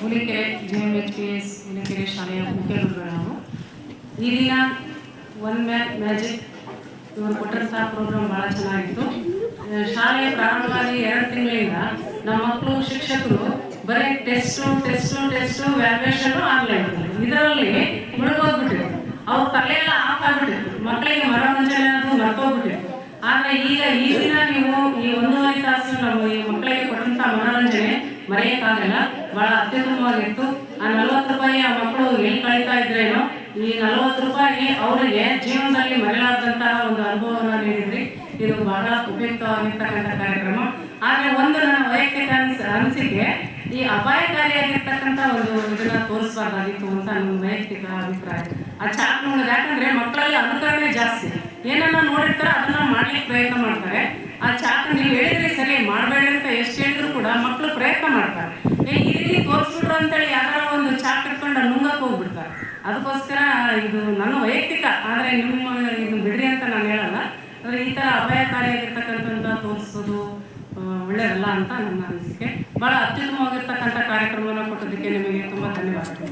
Hulikere J M H P S Hulikere ಶಾಲೆಯ ಮುಖ್ಯರುಗಳು ನಾವು ಈ ದಿನ ಒನ್ ಮ್ಯಾನ್ ಮ್ಯಾಜಿಕ್ ಇವರು ಕೊಟ್ಟಂತಹ ಪ್ರೋಗ್ರಾಮ್ ಭಾಳ ಚೆನ್ನಾಗಿತ್ತು. ಶಾಲೆ ಪ್ರಾರಂಭವಾಗಿ ಎರಡು ತಿಂಗಳಿಂದ ನಮ್ಮ ಮಕ್ಕಳು, ಶಿಕ್ಷಕರು ಬರೀ test test test valuation online ಇದರಲ್ಲಿ ಮುಳುಗೋಗ್ಬಿಟ್ಟಿದ್ರು ಅವ್ರ ತಲೆಯೆಲ್ಲ ಆಫ್ ಆಗ್ಬಿಟ್ಟಿತ್ತು. ಮಕ್ಕಳಿಗೆ ಮನೋರಂಜನೆ ಅನ್ನೋದು ಮರ್ತೋಗ್ಬಿಟ್ಟಿತ್ತು. ಆದರೆ ಈಗ ಈ ದಿನ ನೀವು ಈ ಒಂದೂವರೆ ತಾಸು ನಾವು ಈ ಮಕ್ಕಳಿಗೆ ಕೊಟ್ಟಂಥ ಮನೋರಂಜನೆ ಮರೆಯೋಕ್ಕಾಗಲ್ಲ. ಭಾಳ ಅತ್ಯುತ್ತಮವಾಗಿತ್ತು. ಆ ನಲ್ವತ್ತು ರೂಪಾಯಿ ಆ ಮಕ್ಕಳು ಎಲ್ಲಿ ಕಳೀತಾ ಇದ್ರೇನೋ, ಈ ನಲವತ್ತು ರೂಪಾಯಿ ಅವರಿಗೆ ಜೀವನದಲ್ಲಿ ಮರೆಯಲಾದಂತಹ ಒಂದು ಅನುಭವವನ್ನು ನೀಡಿದ್ರಿ. ಇದು ಬಹಳ ಉಪಯುಕ್ತವಾಗಿರ್ತಕ್ಕಂಥ ಕಾರ್ಯಕ್ರಮ. ಆದರೆ ಒಂದು ನನ್ನ ವೈಯಕ್ತಿಕ ಅನ್ಸ, ಅನಿಸಿಕೆ, ಈ ಅಪಾಯಕಾರಿಯಾಗಿರ್ತಕ್ಕಂಥ ಒಂದು ಇದನ್ನ ತೋರಿಸಬಾರ್ದಾಗಿತ್ತು ಅಂತ ನನ್ನ ವೈಯಕ್ತಿಕ ಅಭಿಪ್ರಾಯ. ಆ ಚಾಟ್ ನೋಡೋದು ಯಾಕಂದ್ರೆ ಮಕ್ಕಳಲ್ಲಿ ಅನುಕರಣೆ ಜಾಸ್ತಿ. ಏನನ್ನ ನೋಡಿರ್ತಾರೋ ಅದನ್ನ ಮಾಡ್ಲಿಕ್ಕೆ ಪ್ರಯತ್ನ ಮಾಡ್ತಾರೆ. ಆ ಚಾಟ್ ನೀವು ಹೇಳಿದ್ರೆ ಸರಿ ಮಾಡಬೇಡ ಅಂತ ಎಷ್ಟು ಹೇಳಿದ್ರು ಮಕ್ಕಳು ಪ್ರಯತ್ನ ಮಾಡ್ತಾರೆ. ಏ, ಈ ರೀತಿ ತೋರಿಸ್ಬಿಟ್ರು ಅಂತೇಳಿ ಒಂದು ಚಾಕ್ ಕಟ್ಕೊಂಡು ನುಂಗಕ್ಕೆ ಹೋಗ್ಬಿಡ್ತಾರೆ. ಅದಕ್ಕೋಸ್ಕರ ಇದು ನನ್ನ ವೈಯಕ್ತಿಕ, ಆದರೆ ನಿಮ್ಮ ಇದು ಬಿಡ್ರಿ ಅಂತ ನಾನು ಹೇಳಲ್ಲ. ಆದರೆ ಈ ಥರ ಅಪಾಯಕಾರಿಯಾಗಿರ್ತಕ್ಕಂಥ ತೋರಿಸೋದು ಒಳ್ಳೆಯದಲ್ಲ ಅಂತ ನನ್ನ ಅನಿಸಿಕೆ. ಭಾಳ ಅತ್ಯುತ್ತಮವಾಗಿರ್ತಕ್ಕಂಥ ಕಾರ್ಯಕ್ರಮವನ್ನು ಕೊಟ್ಟಿದ್ದಕ್ಕೆ ನಿಮಗೆ ತುಂಬ ಧನ್ಯವಾದಗಳು.